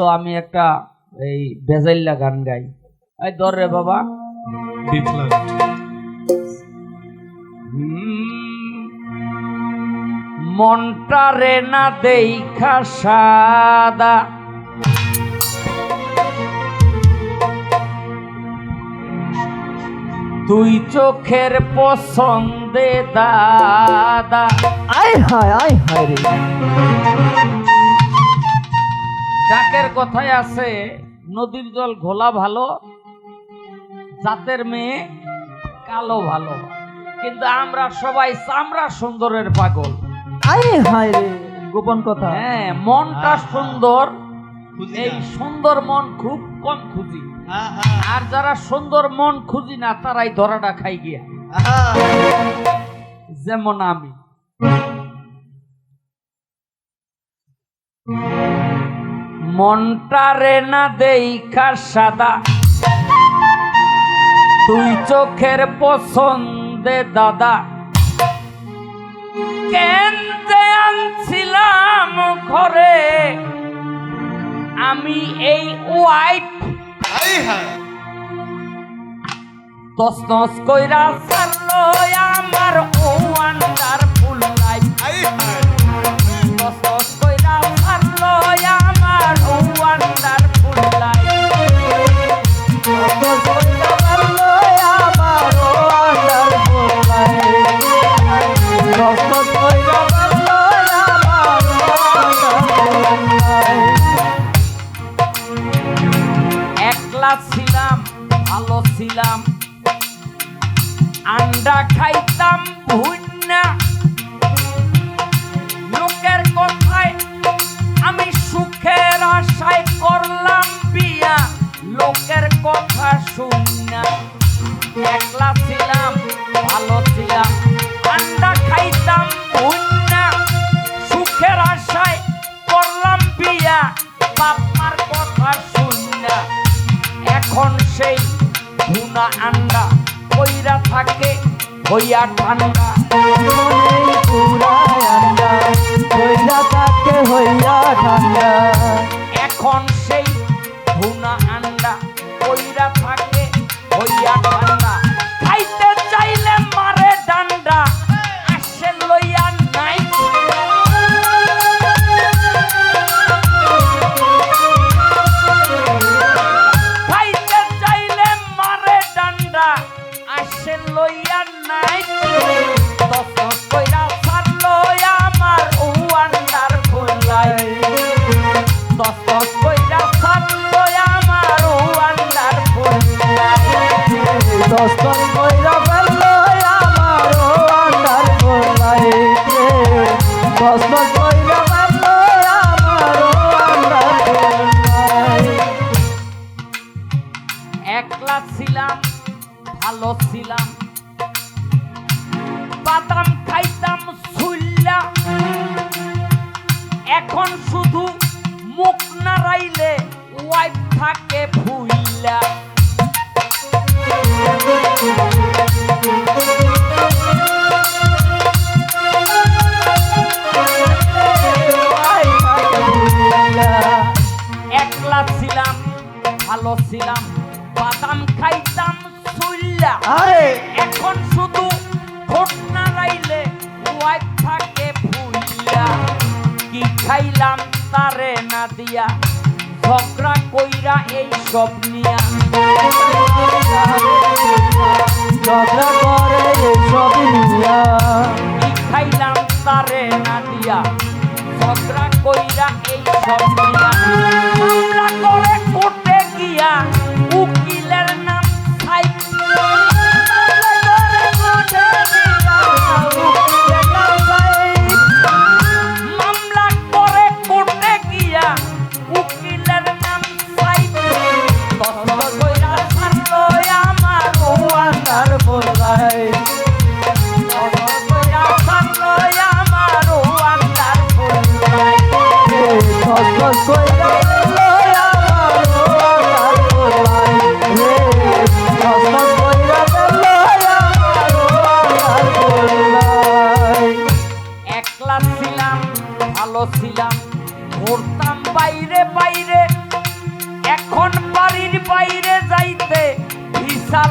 আসো আমি একটা এই বেজাইল্লা গান গাই। এই ধর রে বাবা। মনটা রে না দেখা সাদা। তুই চোখের পছন্দে দাদা। আয় হায় আয় হায় রে। ডাকের কথায় আছে নদীর জল ঘোলা ভালো জাতের মেয়ে কালো ভালো। কিন্তু আমরা সবাই চামড়া সুন্দরের পাগল। হায় রে গোপন কথা। হ্যাঁ মনটা সুন্দর এই সুন্দর মন খুব কম খুঁজি। আর যারা সুন্দর মন খুঁজি না তারাই ধরাটা খাই গিয়া। যেমন আমি। মনটা রে না দেখা সাদা। তুই চোখের পছন্দে দাদা। কেন যে আনছিলাম ঘরে? আমি এই ওয়াইফ আয় হায়। তস তস কইরা সারলো আমার ও আন্ডা খাইতাম ভুন্না লোকের কথায় আমি সুখের আশায় করলাম বিয়া। লোকের কথা শুননা। একলা ছিলাম, ভালো ছিলাম আন্ডা খাইতাম ভুন্না সুখের আশায় করলাম বিয়া, বাপমার কথা শুননা। এখন সেই ভুনা আন্ডা হইয়া ঠান্ডা। এখন বাদাম খাইতাম সুল্লা এখন শুধু মুখ নাড়াইলে ওয়াইফ থাকে ভুইলা। একলা ছিলাম ভালো ছিলাম বাদাম খাইতাম সুল্লা এখন তারে না দিয়া, ঝগড়া কইরা এই সব নিয়া। ঝগড়া করে সব নিয়া। খাইলাম তারে না দিয়া, ঝগড়া কইরা এই সব নিয়া। মামলা করে কোর্টে গিয়া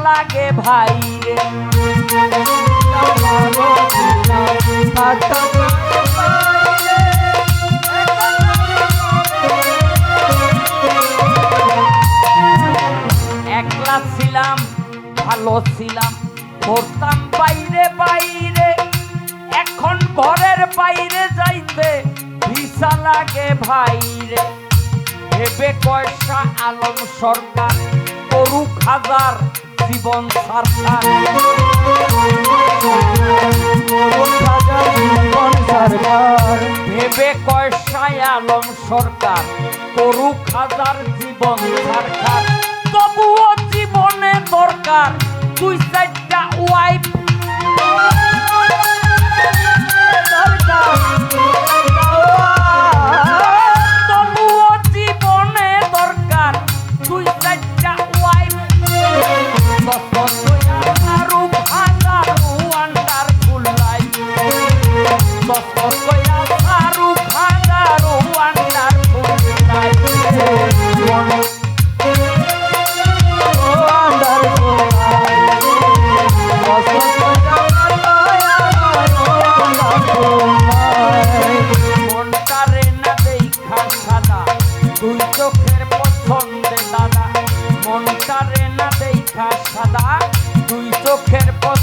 লাগে ভাই রে। একলা ছিলাম, ভালো ছিলাম করতাম বাইরে বাইরে। এখন ঘরের বাইরে যাইতে ভিসা লাগে ভাইরে ভেবে কয়সা আলম সরকার, করুক হাজার জীবন জীবন সরকার ভেবে কয় আলম সরকার। করুক হাজার জীবন সরকার তবুও জীবনে দরকার। দুই চারটা ওয়াইফ দুই চোখের পছন্দে দাদা মনটারে না দেখা সাদা। দুই চোখের পছন্দ